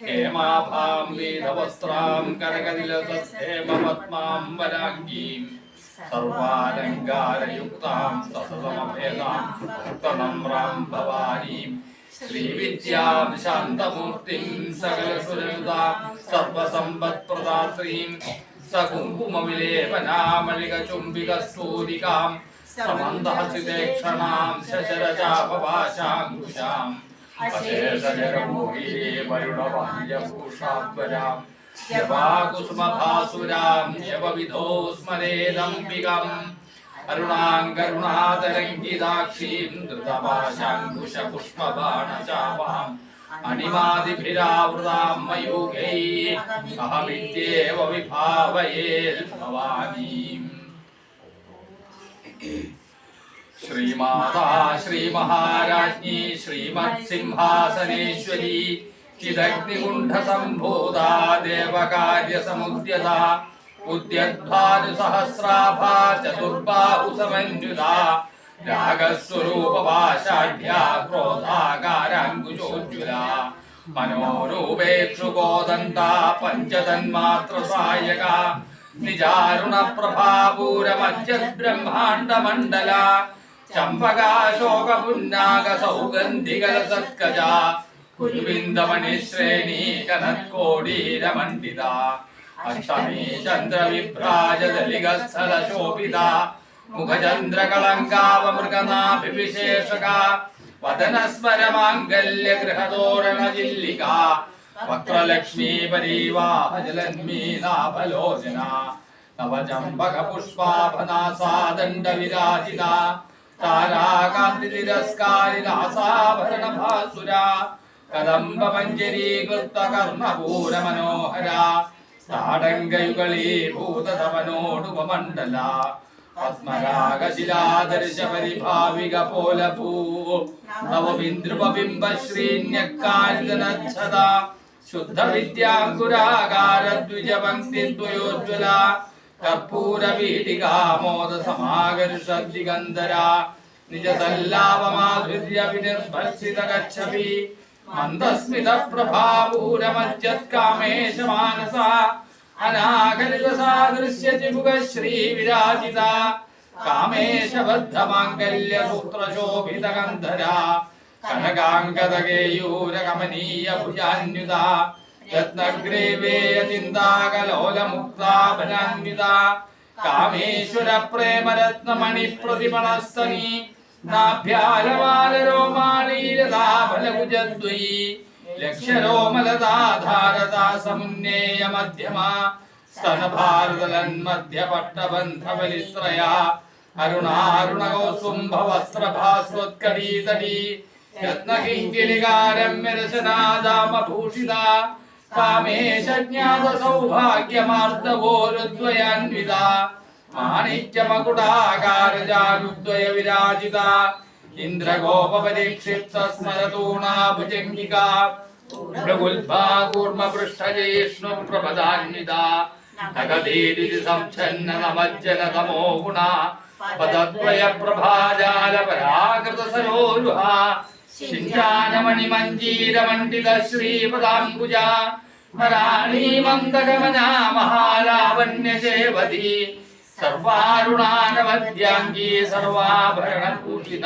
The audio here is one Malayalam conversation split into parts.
हेमाभां वेदवस्त्रां करकतिलसस्थेमपद्मां वराङ्गीं सर्वालङ्कारयुक्तां ससमभेदां भक्तनम्रां भवानीं श्रीविद्यां शान्तमूर्तिं सर्वसम्पत्प्रदात्रीं समन्दहसितेक्षणां शशरचापभाषाङ्कुशाम् अशेषजगमोहिदेवयुणवाञ्जभूषात्वजाम् जपाकुसुमभासुराम् यवविधो स्मरेदम्बिकम् अरुणाङ्गरुणातरङ्गिदाक्षीम् धृतपाशाङ्कुशपुष्पबाणचापाम् अनिमादिभिरावृताम् मयूगैः अहमित्येव विभावयेद्भवानीम् വിഭാവയേൽ ഭവാനീം ശ്രീമാതാ ശ്രീമഹാരാജ്ഞി ശ്രീമത്സിംഹാസനേശ്വരി ചിദഗ്നികുണ്ഠസംഭൂതാ ദേവകാര്യസമുദ്യത ഉദ്യദ്ഭാനുസഹസ്രാഭാ ചതുർബാഹുസമന്വിതാ രാഗസ്വരൂപപാശാഢ്യാ ക്രോധാകാരാങ്കുശോജ്വല മനോരൂപേക്ഷുകോദന്ത പഞ്ചതന്മാത്രസായക നിജാരുണ പ്രഭാപൂരമജ്ജബ്രഹ്മാണ്ഡമണ്ഡല ചമ്പകാശോകപുന്നാഗ സൗഗന്ധികല സത്കജ. കുരുവിന്ദമണിശ്രേണി കനത്കോടീരമണ്ഡിത അഷ്ടമീ ചന്ദ്രവിഭ്രാജദലികസ്ഥല ശോഭിത മുഖചന്ദ്രകളങ്കാവമൃഗനാഭിവിശേഷക. വദനസ്മരമാംഗല്യ ഗൃഹതോരണ ജില്ലിക വക്രലക്ഷ്മീ പരീവാഹജലന്മീനാഭലോചന നവചമ്പക പുഷ്പാഭനാസാദണ്ഡ വിരാജിത താരാകാന്തി തിരസ്കാരിനാസാഭരണ ഭാസുര കദംബ മഞ്ജരീകൃത കർണപൂര മനോഹര താടങ്കയുകളീഭൂതവനോടുപമണ്ഡല പത്മരാഗശിലാദർശ പരിഭാവിക പോലഭൂ നവബിന്ദ്രുപബിംബ ശ്രീന്യക്കാരിതനച്ഛത ശുദ്ധ വിദ്യാങ്കുരാകാര ദ്വിജപങ്ക്തി ദ്വയോജ്വല കർപ്പൂര വീടികാമോദ സമാകർഷദ്ദിഗന്ധര നിജ സല്ലാപമാധുര്യ വിനിർഭർഷിത ഗച്ഛപി മന്ദസ്മിത പ്രഭാപൂരമജ്ജത്കാമേശ മാനസ അനാകലിത സാദൃശ്യ ചിമുഖ ശ്രീ വിരാജിത കാമേശബദ്ധ മാംഗല്യ സൂത്രശോഭിത ഗന്ധര കനകാംഗതകേയൂര കമനീയ ഭുജാന്യുത രത്നഗ്രീവേയ ചിന്താകലോല മുക്താഭനാന്വിത കാമേശ്വര പ്രേമരത്നമണി പ്രതിപണസ്തനി നാഭ്യാലമാലരോമാളീരതാഫലഭുജദ്വയി ലക്ഷ്യരോമലതാധാരതാ സമുന്നേയ മധ്യമ സ്തനഭാരതലന്മധ്യപട്ടബന്ധബലിത്രയ कामेश ज्ञातसौभाग्यमार्दवोरुद्वयान्विता माणिक्यमकुटाकारजानुद्वयविराजिता इन्द्रगोपपरीक्षिप्तस्मरतूणाभुजङ्गिका प्रगुल्भा नगदीरिति गुणा శింజానమణి మంజీరమండిల శ్రీపదాంబుజ రాణీ మందగమన మహాలావణ్య సేవతి సర్వారుణానవద్యాంగీ సర్వాభరణ పూషిత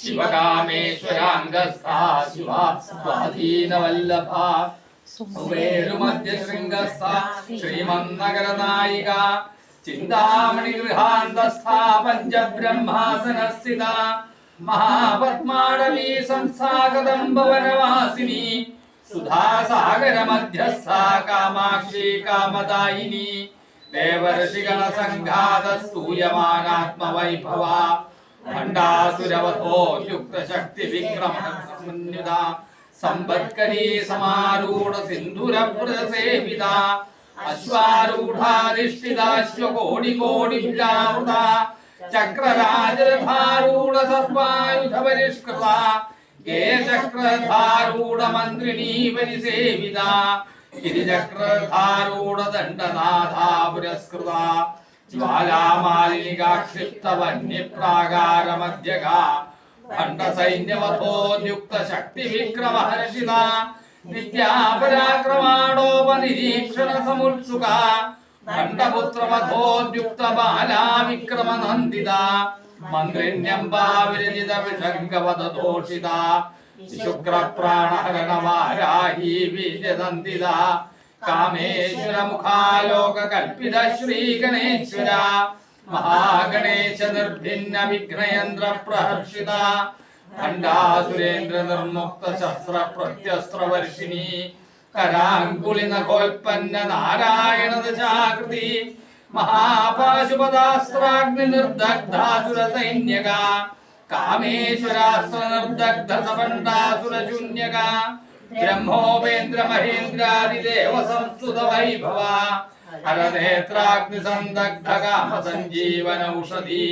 శివకామేశ్వరాంగస్థా శివ స్వాధీనవల్లభా సుమేరు మధ్య శృంగస్థ శ్రీమన్నగర నాయిక చింతామణి గృహాంతస్థా పంచబ్రహ్మాసన మహాపద్మాడలీ సంస్థాగతం భవనవాసిని సుధాసాగర మధ్యస్థా కామాక్షి కామదాయిని దేవర్షిగణ సంఘాత స్తూయమానాత్మ వైభవ భండాసురవతో యుక్త శక్తి విక్రమ సంవత్కరీ సమారూఢ సింధుర వృత అశ్వారూఢారిష్టిదాశ్వ కోటి కోటి విజామృత చక్రరాజరూఢ సర్వాయుధ పరిష్కృత గే చక్రధారూఢ మంత్రిణీ పరిసేవిత ఇది చక్రధారూఢ దండనాథా పురస్కృత జ్వాలామాలినిగాక్షిప్త వన్య ప్రాగార మధ్యగా ఖండ సైన్యవథోద్యుక్త శక్తి విక్రమహర్షిత నిత్యాపరాక్రమాణోపనిరీక్షణ సముత్సుక വിക്രമനന്ദിത മന്ത്രിന്യംബാവിരചിത വിഷംഗവദോഷിത ശുക്രപ്രാണഹരണവാരാഹി ബീജനന്ദിത കാമേശ്വര മുഖാലോക കൽപ്പിത ശ്രീ മഹാഗണേശ നിർഭിന്ന വിഘ്നയന്ത്ര പ്രഹർഷിത നിർമുക്ത ശസ്ത്ര പ്രത്യസ്ത്ര വർഷിണി കോൽപ്പന്ന നാരായണ ദശാകൃതി മഹാപാശുപദാസ്ത്രാഗ്നി നിർദഗ്ധാസുര സൈന്യക കാമേശ്വരാസ്ത്ര നിർദഗ്ധ സപണ്ടാസുര ശൂന്യക ബ്രഹ്മോപേന്ദ്ര മഹേന്ദ്രാദിദേവ സംസ്തുത വൈഭവ ഹരനേത്രാഗ്നി സന്ദഗ്ധ കാമ സഞ്ജീവന ഔഷധി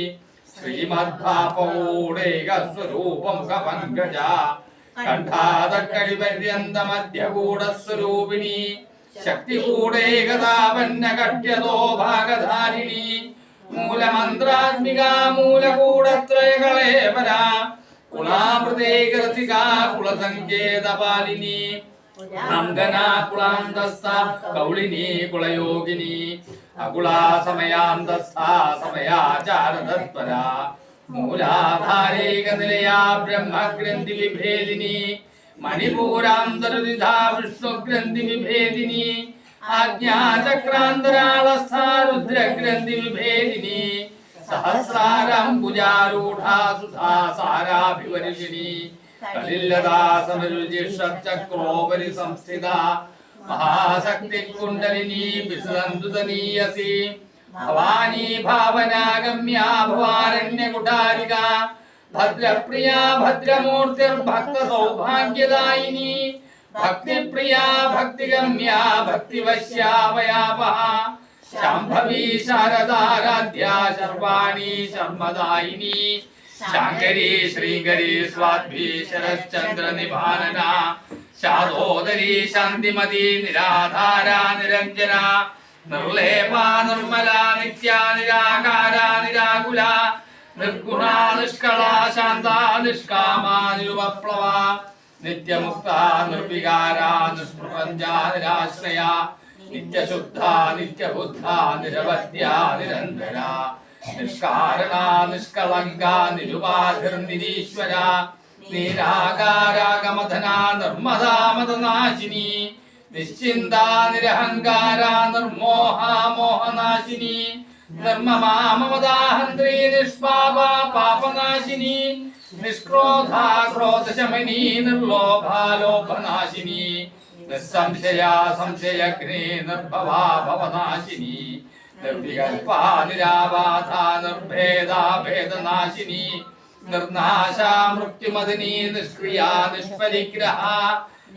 ശ്രീമദ്ഭാപൗടേക സ്വരൂപമുഖ പങ്കജ കണ്ഠാതക്കടിപര്യന്ത മധ്യകൂടസ്വരൂപിണി ശക്തികൂടേകതാപന്ന കട്യതോ ഭാഗധാരിണി മൂലമന്ത്രാത്മിക മൂലകൂടത്രയകളേവര കുളാമൃതേകരസികാ കുളസങ്കേതപാലിനി കുളാന്തസ്ഥ കൗളിനി കുളയോഗിനി. അകുളാ സമയാന്തസ്ഥ സമയാചാരതത്പര. മൂലാധാരേക നിലയാ ബ്രഹ്മഗ്രന്ഥി വിഭേദിനി മണിപൂരാന്തരവിധാ വിഷ്ണുഗ്രന്ഥി വിഭേദിനി ആജ്ഞാചക്രാന്തരാളസ്ഥാരുദ്രഗ്രന്ഥി വിഭേദിനി സഹസ്രാരംബുജാരൂഢാ സുധാ സാരാഭിവർഷിണി കലില്ലതാ സമരുചിഷക്രോപരി സംസ്ഥിത മഹാശക്തി കുണ്ടലിനി വിസന്തുതനീയസി ഭവാനി ഭാവനാഗമ്യ ഭവാരണ്യ കുടാരിക ഭദ്രപ്രിയ ഭദ്രമൂർത്തിർഭക്ത സൗഭാഗ്യദായിനി ഭക്തിപ്രിയ ഭക്തിഗമ്യ ഭക്തിവശ്യാവയാപഹ ശാംഭവി ശാരദാരാധ്യ ശർവാണി ശർമ്മദായിനി. ശാങ്കരി ശ്രീകരി സ്വാദ്ഭി ശരശ്ചന്ദ്ര നിഭാനന ശാദോദരി ശാന്തിമതി നിരാധാര നിരഞ്ജന. നിർലേപ നിർമ്മല നിത്യാ നിരാകാര നിരാകുല നിർഗുണ നിഷ്കള ശാന്ത നിഷ്കാമ നിരുപപ്ലവ. നിത്യമുക്ത നിർവികാര നിഷ്പ്രപഞ്ച നിരാശ്രയ. നിത്യശുദ്ധ നിത്യബുദ്ധ നിരവധ്യ നിരന്തര. നിഷ്കാരണ നിഷ്കളങ്ക നിർമ്മദാമതനാശിനി നിശ്ചിന്ത നിരഹങ്കാര നിർമോഹ മോഹനാശിനി നിർമ്മമാമമദാഹന്ത്രി നിഷ്പാപ പാപനാശിനി നിഷ്ക്രോധ ക്രോധശമനി നിർലോഭാലോഭനാശിനി നിസ്സംശയ സംശയഗ്നി നിർഭവാ ഭവനാശിനി നിർവികൽപ നിരാബാധ നിർഭേദ ഭേദനാശിനി നിർനാശ മൃത്യുമദിനി നിഷ്ക്രിയ നിഷ്പരിഗ്രഹ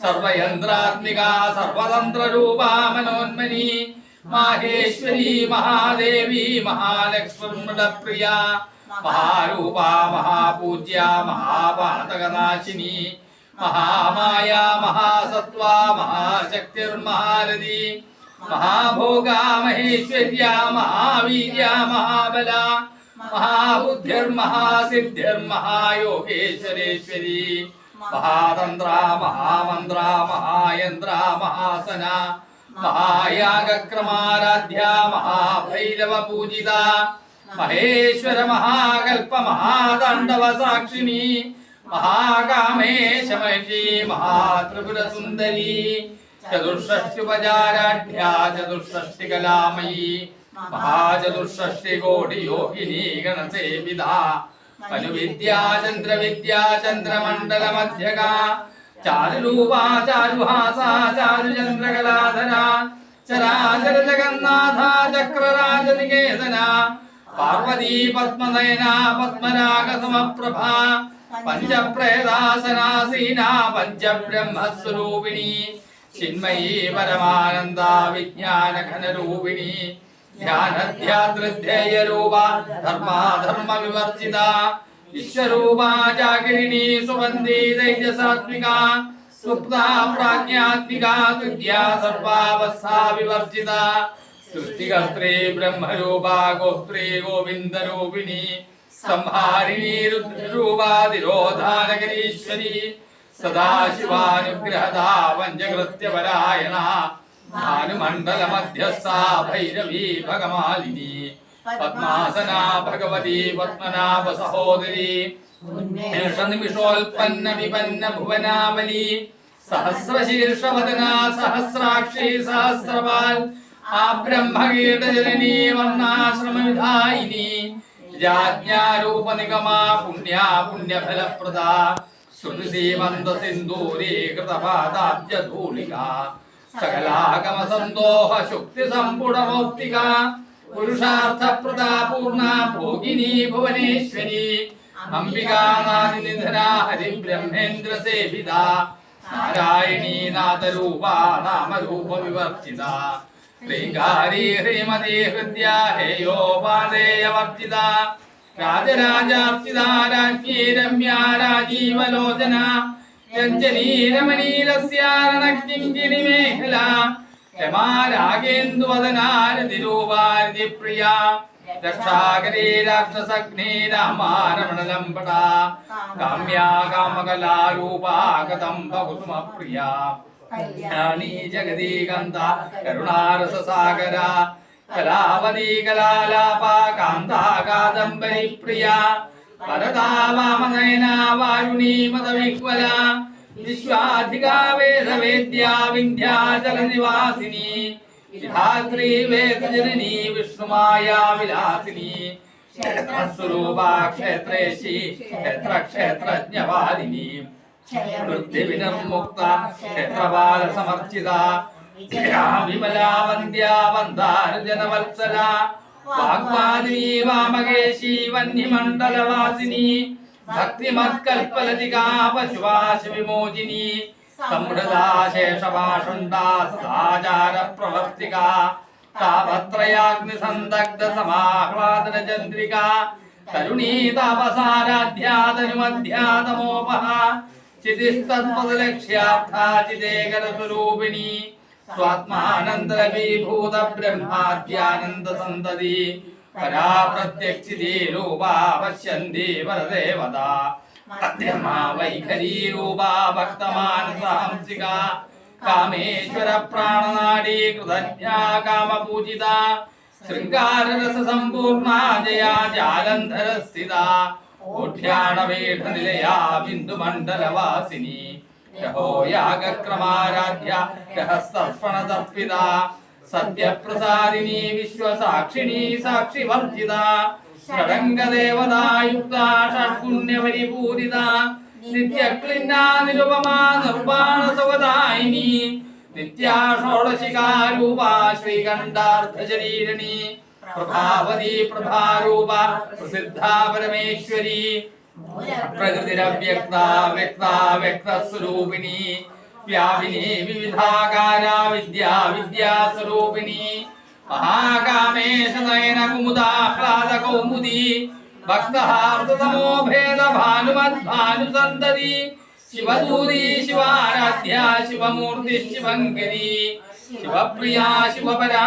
സർവയന്ത്രാത്മിക സർവതന്ത്രരൂപാ മനോന്മനി മാഹേശ്വരി മഹാദേവി മഹാലക്ഷ്മണപ്രിയ മഹാരൂപ മഹാപൂജ്യ മഹാപാതകനാശിനി മഹാമായ മഹാസത്വ മഹാശക്തിർമഹാരഥി മഹാഭോഗ മഹേശ്വര്യ മഹാവീര്യ മഹാബല മഹാബുദ്ധിർമഹാസിദ്ധിർമഹായോഗേശ്വരേശ്വരി మహాతంత్ర మహామంత్ర మహాయంత్ర మహాసన మహాయాగక్రమారాధ్య మహాభైరవ పూజిత మహేశ్వర మహాకల్ప మహాదండవ సాక్షిణి మహాకామేశ మహిషి మహాత్రిపుర సుందరి చతుర్షష్టిపజారాఢ్యా చతుర్షష్టి కళామయీ మహాచతుర్షష్టి కోటి యోగిని గణసేవిధ పలు విద్యా చంద్ర విద్యా చంద్ర మండల మధ్యగా చారు రూపా చారు భాసా చారు చంద్ర కళాధర చరాచర జగన్నాథ చక్రరాజ నికేతన పార్వతీ పద్మనయన పద్మరాగ సమప్రభా పంచ ప్రేదాసనాసీనా పంచ బ్రహ్మస్వరూపిణి చిన్మయీ పరమానంద విజ్ఞాన ఘన రూపిణి ज्ञानध्यातृध्येयरूपा धर्मा धर्मविवर्जिता विश्वरूपा जागरिणी सुबन्धी दैजसात्मिका सुप्ता प्राज्ञात्मिका तुद्या सर्वावस्था विवर्जिता। सृष्टिकर्त्री ब्रह्मरूपा, गोस्त्री गोविन्दरूपिणी, संहारिणी रुद्ररूपा तिरोधानगरीश्वरी सदाशिवानुग्रहदा पञ्चकृत्यपरायणा। भानुमंडल भैरवी भगमालिनी। पद्मासना भगवती पद्मनाभ सहोदरी निमिषोल्पन्न विपन्न भुवनावली सहस्रशीर्ष वदना सहस्राक्षी, सहस्रपाल। आब्रह्मकीर्तजननी वर्णाश्रम विधायिनी जाज्ञारूप निगमा पुण्या, पुण्यफलप्रदा। श्रुतिवन्दसिन्दूरी कृतपादाब्जधूलिका സകലാഗമ സന്തോഹ ശുക്തി സമ്പുട മൗക്തിക പുരുഷാർത്ഥപ്രദ പൂർണ ഭോഗിനി ഭുവനേശ്വരി. അംബികാനാദി നിധന ഹരിബ്രഹ്മേന്ദ്ര സേവിത. നാരായണീ നാദരൂപ നാമരൂപ വിവർജിത ശ്രീകാരി ഹ്രീമതി ഹൃദ്യ ഹേയോപാദേയവർജിത രാജരാജാർച്ചിത രാജ്ഞി രമ്യ രാജീവലോചന രഞ്ജനീ രമണീരസ്യാരണക്കിങ്കിണി മേഖല രമാ രാഗേന്ദുവദനാരതിരൂപാരതി പ്രിയ രക്ഷാകരീ രാക്ഷസഗ്നി രാമാരമണലംബട കാമ്യാ കാമകലാരൂപാ കദംബ കല്യാണി ജഗദീകന്ത കരുണാരസ കലാവതി കലാലാപ കാന്ത കാദംബരി പ്രിയ పరదావామగైనా వాయుని మదవిక్వల విశ్వాధిగా వేద వేద్యా వింధ్యాచల నివాసిని విధాత్రీ వేద జనని విష్ణుమాయా విలాసిని క్షేత్రస్వరూపా క్షేత్రేషి క్షేత్ర క్షేత్రజ్ఞవాదిని వృద్ధివినం ముక్త క్షేత్రపాల సమర్చిత విమలా వంద్యా వందారు జనవత్సరా వాగ్వాదిని వామగేశి వన్ని మండల వాసిని భక్తి మత్కల్పలతిగా పశువాస విమోచిని సమృదా శేషభాషుండా సాచార ప్రవర్తిక తాపత్రయాగ్ని సందగ్ధ సమాహ్లాదన చంద్రిక తరుణీ తాపసారాధ్యాతనుమధ్యాతమోపహ చిదిస్తత్పదలక్ష్యార్థా చిదేకర స్వరూపిణి స్వాత్మానందీభూత బ్రహ్మాద్యానంద సంతది పరా ప్రత్యక్షితి రూపా పశ్యంది వరదేవత అత్యమా వైఖరీ రూపా భక్తమానసాంసికా కామేశ్వర ప్రాణనాడీ కృతజ్ఞా కామపూజిత శృంగారరస సంపూర్ణా జయా జాలంధర స్థిత ఓఢ్యాణవేఠ నిలయా బిందుమండలవాసిని രഹോ യാഗക്രമാരാധ്യ രഹസ്തർപ്പണതർപ്പിത സത്യപ്രസാദിനി വിശ്വസാക്ഷിണി സാക്ഷിവർജിത ഷഡംഗദേവതായുക്ത ഷഡ്പുണ്യപരിപൂരിത നിത്യക്ലിന്നാ നിരുപമാ നിർവാണ സുഖദായിനി നിത്യാ ഷോഡശികാരൂപാ ശ്രീകണ്ഠാർദ്ധശരീരിണി പ്രഭാവതി പ്രഭാരൂപ പ്രസിദ്ധ പരമേശ്വരി പ്രകൃതിരവ്യക്ത വ്യക്ത വ്യക്തസ്വരൂപിണി വ്യാപിനി വിവിധാകാര വിദ്യാ വിദ്യാസ്വരൂപിണി മഹാകാമേശ നയന കുമുദാഹ്ലാദ കൗമുദി ഭക്തഹാർദതമോ ഭേദ ഭാനുമദ്ഭാനുസന്തതി ശിവദൂതി ശിവാരാധ്യ ശിവമൂർത്തി ശിവങ്കരി ശിവപ്രിയാ ശിവപരാ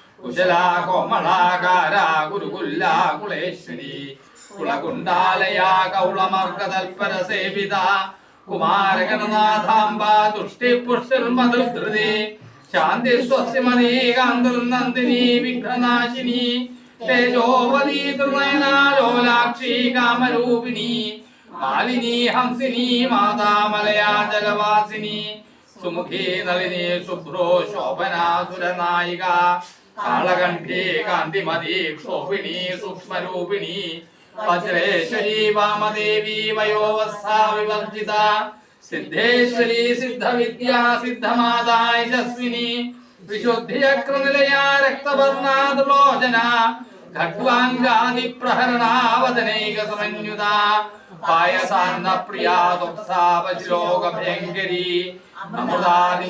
കുശലാ കോമളാകാര ഗുരുകുല്ല കുളേശ്വരി കുളകുണ്ടാലയാ കൗളമർക്കതൽപര സേവിത കുമാരഗണനാഥാംബ തുഷ്ടിപുഷ്ടിർമധുധൃതി ശാന്തി സ്വസ്യമതി കാന്തിർനന്ദിനി വിഘ്നനാശിനി. തേജോപതി തൃണയനാലോലാക്ഷി കാമരൂപിണി. മാലിനി ഹംസിനി മാതാമലയാ ജലവാസിനി സുമുഖി നളിനി ശുഭ്രോ ശോഭനാസുരനായിക. കാളകണ്ഠി കാന്തിമതി ക്ഷോഭിണി സൂക്ഷ്മരൂപിണി വജ്രേശ്വരി വാമദേവി വയോവസ്ഥാ വിവർജിത സിദ്ധേശ്വരി സിദ്ധവിദ്യാ സിദ്ധമാതാ യശസ്വിനി വിശുദ്ധിചക്രനിലയാ രക്തവർണാതുലോചന ഖഡ്വാംഗാദി പ്രഹരണാവദനൈക സമന്യുത പായസാന്ന പ്രിയാ വജ്രോഗഭയങ്കരി അമൃതാദി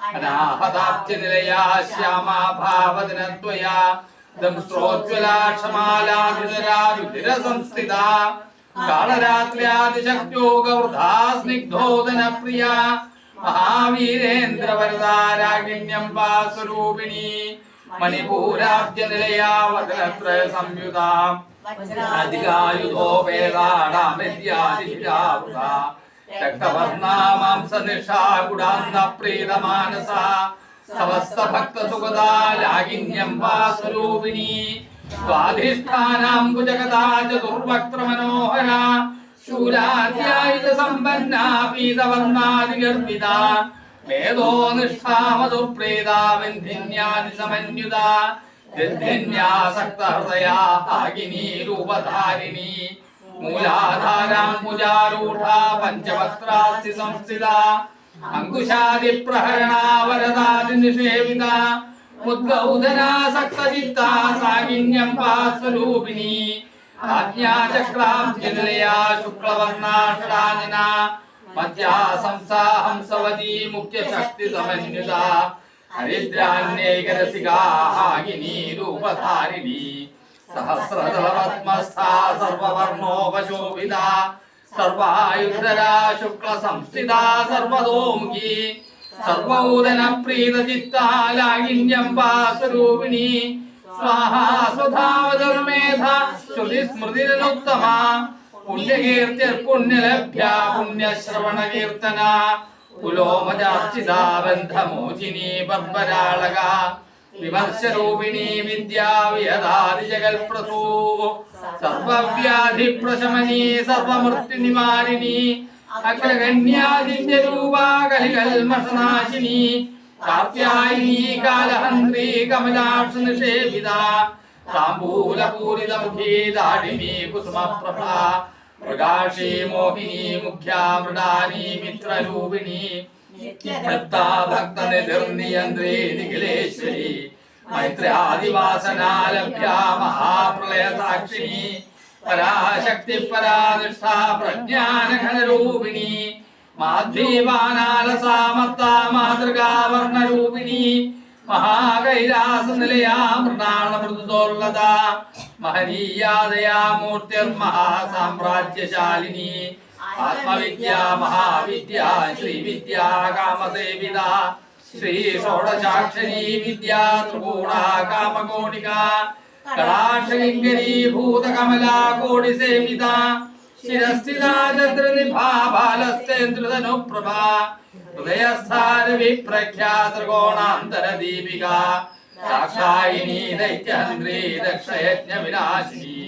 മഹാശക്തി സമൃതാടാകിനീശ്വരി അനാഹതാബ്ജ നിലയാ ശ്യാമാ ഭാവദനദ്വയാ ദംഷ്ട്രോജ്വലാക്ഷമാലാധിതരാരുതിര സംസ്ഥിത കാളരാത്ര്യാദിശക്തിയോഗവൃഥാ സ്നിഗ്ധോദന പ്രിയ മഹാവീരേന്ദ്രവരദാരാഗിണ്യം പാസ്വരൂപിണി മണിപൂരാബ്ജ നിലയാ വദനത്രയ സംയുത അധികായുധോ വേദാടാമര്യാദിരാവൃത രക്തവർണാമാംസനിഷാകുടാന്ന പ്രീതമാനസ സമസ്ത ഭക്ത സുഗതാലാകിന്യം സ്വരൂപിണി സ്വാധിഷ്ഠാനാംബുജഗതാ ചതുർവക്ത്ര മനോഹര ശൂലാധ്യായുധ സമ്പന്ന പീതവർണാദിഗർഭിത വേദോ നിഷ്ഠാമതു പ്രീതാവിന്ധിന്യാദി സമന്യുത ഗന്ധിന്യാസക്ത ഹൃദയാ ഭാഗിനി രൂപധാരിണി మూలాధారాం పూజారూఢా పంచవస్త్రాస్తి సంస్థిత. అంకుశాది ప్రహరణా వరదాది నిషేవిత. ముద్గ ఉదనా సక్తచిత్తా సాగిన్యం పాస్వరూపిణి ఆజ్ఞాచక్రాబ్జనయా శుక్లవర్ణాష్టానిన మధ్యా సంసా ముఖ్య శక్తి సమన్విత. హరిద్రాన్యేకరసిగా హాగిని రూపధారిణి. സഹസ്രദളപത്മസ്ഥാ സർവവർണോപശോഭിത സർവായുധരാ ശുക്ല സംസ്ഥിത സർവതോമുഖി. സർവൗദന പ്രീത ചിത്താലാകിന്യം പാസ്വരൂപിണി സ്വാഹാ സ്വധാവതർമേധ ശ്രുതി പുണ്യകീർത്തിർ പുണ്യലഭ്യ പുണ്യശ്രവണ കീർത്തന കുലോമജാർച്ചിത ബന്ധമോചിനി വിമർശരൂപിണി വിദ്യാവിയതാതി ജഗൽപ്രസൂ സർവവ്യാധി പ്രശമനി സർവമൃത്യു നിവാരിണി അഗ്രഗണ്യാദിത്യ രൂപാകലികൽമഷനാശിനി കാർത്യായിനി കാലഹന്ത്രി കമലാക്ഷ നിഷേവിത താംബൂലപൂരിതമുഖി ദാഡിനി കുസുമപ്രഭ പ്രകാശീ മോഹിനി മുഖ്യാ മൃഡാനി മിത്രരൂപിണി ഭക്താ ഭക്ത നിധിർനിയന്ത്രി നിഖിലേശ്വരി മൈത്രാദിവാസനാലഭ്യ മഹാപ്രളയ സാക്ഷിണി പരാശക്തി പരാനിഷ്ഠ പ്രജ്ഞാനഘനരൂപിണി. മാധ്യമാനാലസാമത്ത മാതൃകാവർണരൂപിണി. മഹാകൈലാസ നിലയാ മൃണാള മൃദുതോള്ളത മഹാസാമ്രാജ്യശാലിനി. ആത്മവിദ്യ മഹാവിദ്യ ശ്രീവിദ്യ കാമസേവിത ശ്രീ ഷോഡശാക്ഷരി വിദ്യ ത്രികൂണ കാമകോണിക കടാക്ഷലിംഗരീ ഭൂതകമലാ കോടി സേവിത ശിരസ്ഥിതാ ചന്ദ്രനിഭാ ബാലസ്തേന്ദ്രതനുപ്രഭ ഹൃദയസ്ഥാന വിപ്രഖ്യാ ത്രികോണാന്തര ദീപിക ദാക്ഷായിനി ദൈത്യഹന്ത്രി ദക്ഷയജ്ഞ വിനാശിനി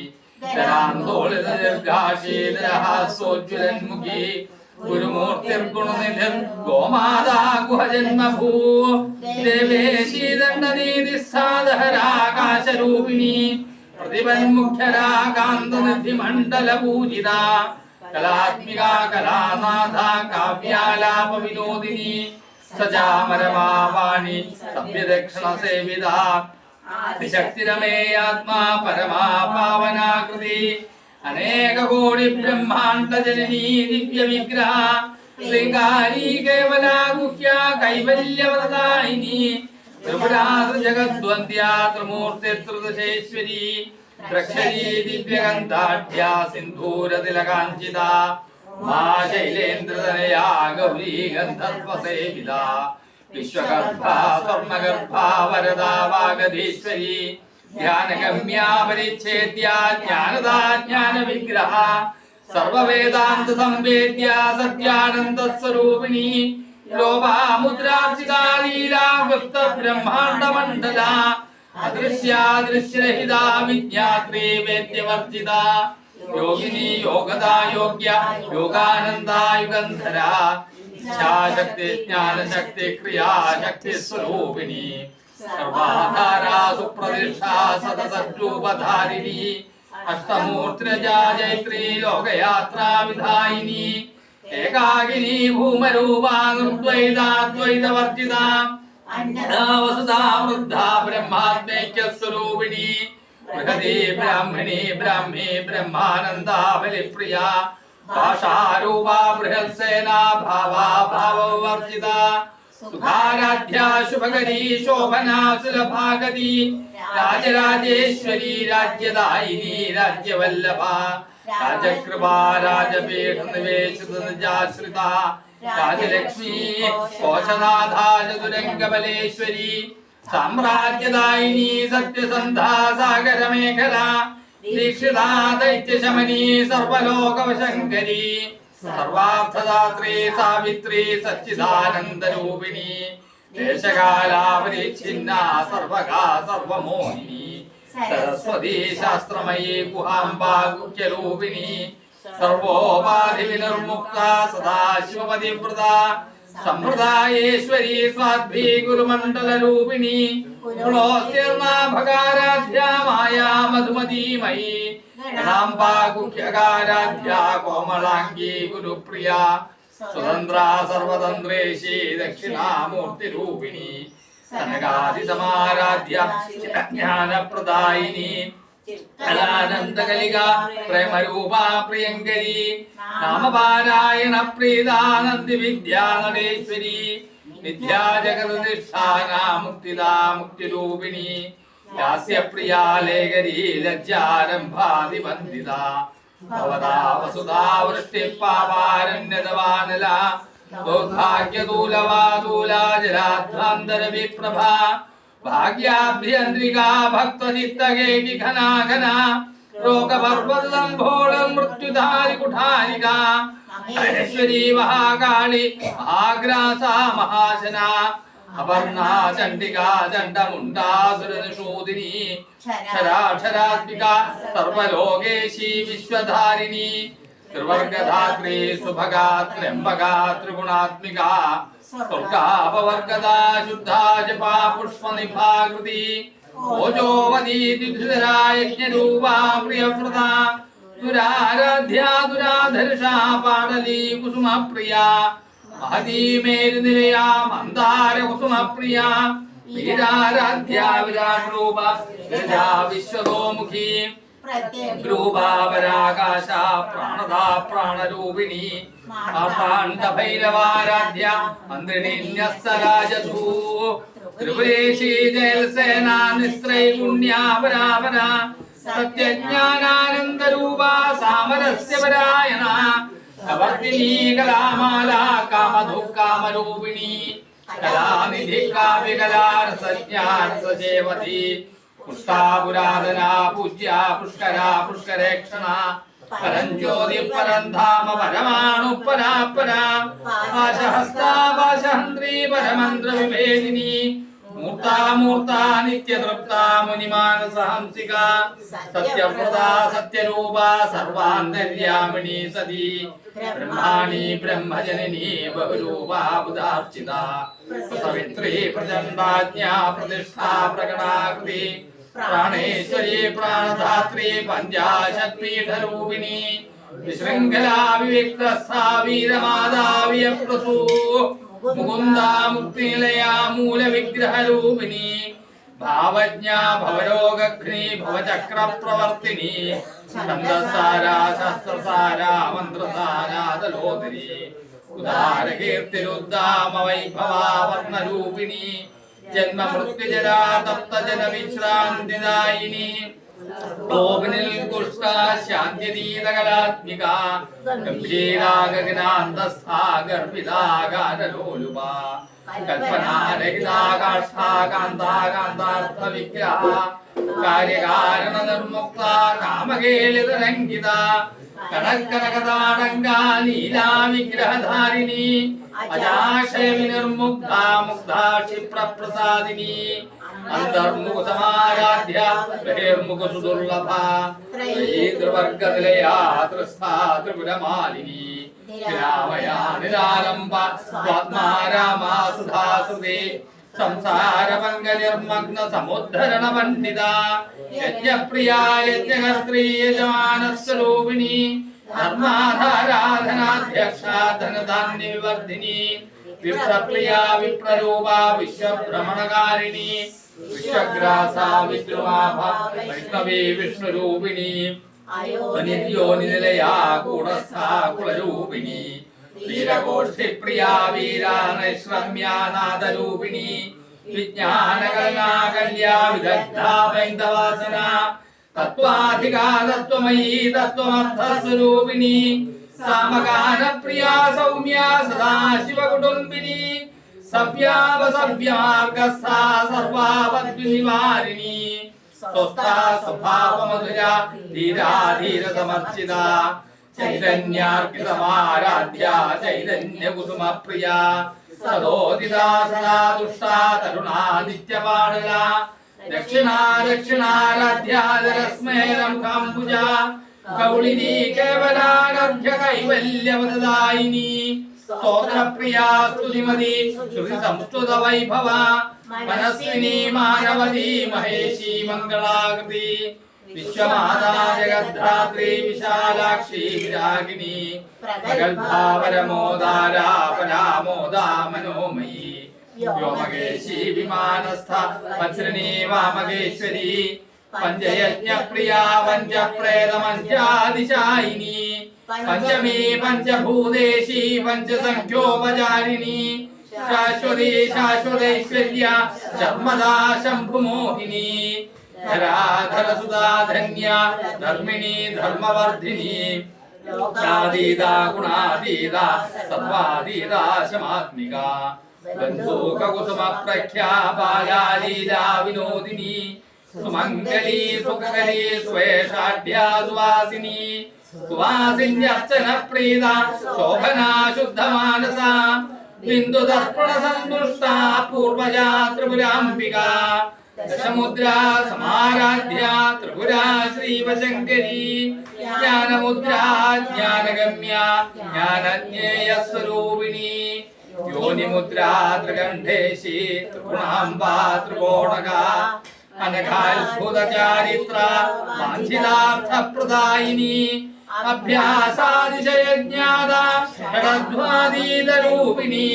ധരാന്തോളിത ദീർഘാശീതരഹാസോജ്വലന്മുഖി ഗുരുമൂർത്തിർഗുണനിധിർ ഗോമാതാ ഗുഹജന്മഭൂ. ദേവേശീദണ്ഡനീതി സാധഹരാകാശരൂപിണി പ്രതിപന്മുഖ്യരാകാന്തനിധി മണ്ഡല പൂജിത കലാത്മിക കലാനാഥ കാവ്യാലാപ വിനോദിനി സജാമരമാവാണി. സഭ്യദക്ഷിണ സേവിത అతిశక్తిరమే ఆత్మా పరమా పావనాకృతి. అనేక కోడి బ్రహ్మాండ జననీ దివ్య విగ్రహ. శ్రీకారీ కేవలా గుహ్యా కైవల్యవరదాయిని త్రిపురాస జగద్వంద్యా త్రిమూర్తి త్రిదశేశ్వరి ద్రక్షరీ దివ్యగంధాఢ్యా సింధూర తిలకాంచిత మా శైలేంద్రతనయా గౌరీ గంధర్వసేవిత വിശ്വഗർഭ സ്വർണഗർഭ വരദാ വാഗധീശ്വരി ധ്യാനഗമ്യാ പരിച്ഛേദ്യ ജ്ഞാനദാ ജ്ഞാന വിഗ്രഹ സർവവേദാന്ത സംവേദ്യ സത്യാനന്ദ സ്വരൂപിണി ലോപാമുദ്രാർച്ചിതാ ലീലാ വൃത്ത അദൃശ്യാദൃശ്യരഹിത വിജ്ഞാത്രീ വേദ്യവർജിത. യോഗിനി യോഗദാ യോഗ്യ इच्छा शक्ति ज्ञान शक्ति क्रिया शक्ति स्वरूपिणी। सर्वाधारा सुप्रतिष्ठा सतसरूपधारिणी अष्टमूर्तिजा जैत्री लोकयात्रा विधायिनी। एकाकिनी भूमरूपा निर्द्वैताद्वैतवर्जिता वसुधा वृद्धा ब्रह्मात्मैक्यस्वरूपिणी बृहदे ब्राह्मणे ब्राह्मे ब्रह्मानन्दा बलिप्रिया। ഭാഷാരൂപാ ബൃഹത്സേനാ ഭാവാ ഭാവവർജിത സുധാരാധ്യ ശുഭകരി ശോഭനാ സുലഭാഗതി രാജരാജേശ്വരി രാജ്യദായിനി രാജ്യവല്ലഭ രാജകൃപാ രാജപീഠ നിവേശിത നിജാശ്രിത രാജലക്ഷ്മി കോശനാഥ ചതുരംഗബലേശ്വരി സാമ്രാജ്യദായിനി സത്യസന്ധാ സാഗരമേഖല दीक्षितादैत्यशमनी सर्वलोकवशङ्करी सर्वार्थदात्री सावित्री सच्चिदानन्दरूपिणी देशकालापरिच्छिन्ना सर्वगा सर्वमोहिनी सरस्वती शास्त्रमयी गुहाम्बा गुह्यरूपिणी सर्वोपाधिविनिर्मुक्ता सदाशिवपतिव्रता सम्प्रदायेश्वरी स्वाद्भी गुरुमण्डलरूपिणी സ്വാദ്ഭി ഗുരുമണ്ഡലരൂപിണി ഗുണോത്തീർണ ഭകാരാധ്യമായ മധുമതീമയി ഗണാംബാ ഗുഹ്യകാരാധ്യ കോമളാംഗി ഗുരുപ്രിയ. സ്വതന്ത്ര സർവതന്ത്രേശി ദക്ഷിണാമൂർത്തിരൂപിണി. സനകാദിസമാരാധ്യ ജ്ഞാനപ്രദായിനി അലാനന്ദകലിക പ്രേമരൂപാ പ്രിയങ്കരി. നാമപാരായണ പ്രീതാനന്ദി വിദ്യാനടേശ്വരി నిత్యా జగదుధిష్టానా ముక్తిలా ముక్తిరూపిణి యాస్య ప్రియా లేగరీ లజ్జారంభాది వందిదా భవదా వసుధా వృష్టి పావారణ్యదవానల దౌర్భాగ్యదూలవాదూలాజరాధ్రాంతర విప్రభా భాగ్యాభ్యంద్రిగా భక్తచిత్తగేటి ఘనా ఘనా రోగ పర్వల్లంభోళ మృత్యుధారి కుఠారిగా महेश्वरी महाकाली आग्रासा महासना अपर्णा, चण्डिका चण्डमुण्डासुरशोदिनी शराक्षरात्मिका सर्वलोकेशी विश्वधारिणी, त्रिवर्गधात्री, सुभगा त्र्यम्बका त्रिगुणात्मिका, स्वर्गापवर्गदा शुद्धा जपा पुष्पनिभाकृति ओजोमदी द्विधुरा यज्ञरूपा प्रियव्रता ദുരാരാധ്യാ ദുരാധർഷാ പാടലീ കുസുമപ്രിയ. മഹതീ മേരുനിലയാ മന്ദാര കുസുമപ്രിയ. വീരാരാധ്യ വിരാട് രൂപ. വിശ്വതോമുഖി. ഗ്രൂപാപരാകാശ പ്രാണദാ പ്രാണരൂപിണി. ഭൈരവാരാധ്യ മന്ത്രിണിന്യസ്തരാജധൂ ത്രിപുരേശി ജയൽസേനാ നിസ്ത്രൈ പുണ്യാപരാപര. సత్యజ్ఞానానందరూపా సామరస్యపరాయణ ప్రవర్తిని కళామాల కామదుఃకామరూపిణి కళానిధి కావ్యకళారసజ్ఞారసేవతి పుష్టాపురాధనా పూజ్యా పుష్కరా పుష్కరేక్షణ పరంజ్యోతి పరంధామ పరమాణు పరాపరా పాశహస్తా పాశహంత్రీ పరమంత్ర విభేదిని మూర్తామూర్తా నిత్యతృప్తా మునిమానసహంసిక సత్యవ్రతా సత్యరూపా సర్వాంతర్యామిణి సతీ బ్రహ్మాణి బ్రహ్మజనని బహురూపా బుధార్చిత సవిత్రీ ప్రచండాజ్ఞా ప్రతిష్టా ప్రకటాకృతి ప్రాణేశ్వరీ ప్రాణధాత్రీ పంచాశత్పీఠరూపిణి విశృంఖలా వివిక్త స్థా వీరమాదావ్యప్రసూ മുകുന്ദാ ഭാവജ്ഞ ഭവരോഗഘ്നി ഭവചക്ര പ്രവർത്തിനി ഛന്ദസാരാ ശസ്ത്രസാരാ മന്ത്രസാരാതലോദിനി ഉദാരകീർത്തിരുദ്ധാമ വൈഭവാവർണരൂപിണി ജന്മമൃത്യുജരാ തപ്തജന തപ്ത ജന വിശ്രാന്തിദായിനി ശാന്തിനീതകലാത്മിക ഗംഭീരാഗനാന്തസ്ഥാ ഗർഭിതാകാരലോലുപ കൽപ്പനാരഹിതാകാഷ്ഠാകാന്താകാന്താർത്ഥ വിഗ്രഹ കാര്യകാരണ നിർമുക്ത കാമകേലിതരംഗിത കണക്കനകതാടങ്ക ലീലാ വിഗ്രഹധാരിണി അജാശയ വിനിർമുക്ത മുഗ്ധാ ക്ഷിപ്രപ്രസാദിനി അന്തർമുഖസമാരാധ്യ ബഹിർമുഖസുദുർലഭ. ത്രിവർഗനിലയാ ത്രിസ്ഥാ ത്രിപുരമാലിനി. സമുദ്ധരണ പണ്ഡിത യജ്ഞപ്രിയ യജ്ഞകർत्री യജമാനസ്വരൂപിണി. ധർമാധാരാധനാധ്യക്ഷ విప్రప్రియ విప్రరూప విశ్వభ్రమణకారిణి విశ్వగ్రాస విశ్వమాభ వైష్ణవి విష్ణురూపిణి. అనిత్యో నిలయా కూడస్థా కులరూపిణి. వీరగోష్ఠి ప్రియా వీరానైశ్రమ్యా నాదరూపిణి. విజ్ఞానగణాకల్యా విదగ్ధా వైందవాసన. తత్వాధికారత్వమయీ తత్వమర్థస్వరూపిణి సామగాన ప్రియా సౌమ్య సదా శివ కుటుంబిని సవ్యావసవ్యాగస్సా సర్వావద్వినివారిణి స్వస్థా స్వభావమధురా ధీరా ధీర సమర్చిత చైతన్యార్కితమారాధ్య చైతన్య కుసుమ ప్రియా సదోదిదా సదా దుష్టా తరుణా నిత్యపాడలా దక్షిణా దక్షిణారాధ్యాదరస్మేరం కాంబుజా. കൗളിനി വൈഭവ. മനസ്വിനി മാനവതി മംഗളാകൃതി. വിശ്വമാതാ വിശാലാക്ഷി വിരാഗിനി പ്രഗത്ഭാവരമോദാരാ മനോമയി. വ്യോമകേശി വിമാനസ്ഥ. വജ്രണീ വാമകേശ്വരി. पञ्चयज्ञप्रिया पञ्चप्रेतमञ्चादिशायिनी पञ्चमी पञ्चभूतेशी पञ्चसङ्ख्योपचारिणी शाश्वती शाश्वतैश्वर्या शर्मदा शम्भुमोहिनी। धराधरसुधा धन्या धर्मिणी धर्मवर्धिनी। लोकादीता गुणादीता सर्वादीता शमात्मिका। बन्धुककुसुमप्रख्या बालालीला विनोदिनी। സുമംഗലി സുഖകരി സ്വേഷാഢ്യാ സുവാസിനി സുവാസിന്യർച്ചന പ്രീത ശോഭനാ ശുദ്ധമാനസ. ബിന്ദുതർപ്പണ സന്തുഷ്ട പൂർവജാ ത്രിപുരാംബിക ദശമുദ്ര സമാരാധ്യ ത്രിപുരാ ശ്രീവശങ്കരി ജ്ഞാനമുദ്ര ജ്ഞാനഗമ്യ ജ്ഞാനജ്ഞേയ സ്വരൂപിണി. യോനിമുദ്ര ത്രികണ്ഠേശി ത്രിഗുണാംബ ത്രികോണക. అనఘాద్భుత చారిత్ర వాంఛితార్థ ప్రదాయిని అభ్యాసాదిశయ జ్ఞాత షడధ్వాదీత రూపిణి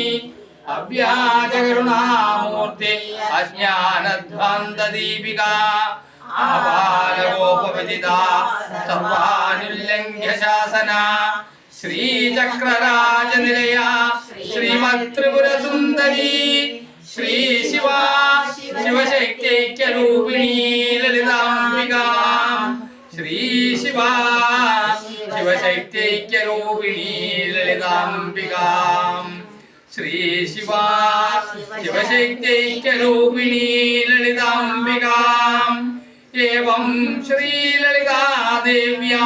అవ్యాజగరుణామూర్తి అజ్ఞానధ్వాంత దీపికా శ్రీచక్రరాజ నిలయ శ్రీమత్రిపుర సుందరీ श्री शिवा शिवशक्त्यैक्यरूपिणी ललिताम्बिका। श्री शिवा शिवशक्त्यैक्यरूपिणी ललिताम्बिका। श्री शिवा शिवशक्त्यैक्यरूपिणी ललिताम्बिका। एवं श्रीललितादेव्यां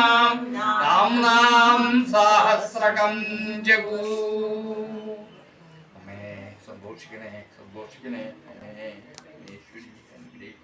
नाम्नां सहस्रकं जगू। हमें संभोष के boşgene, e, meşgul, yani bilek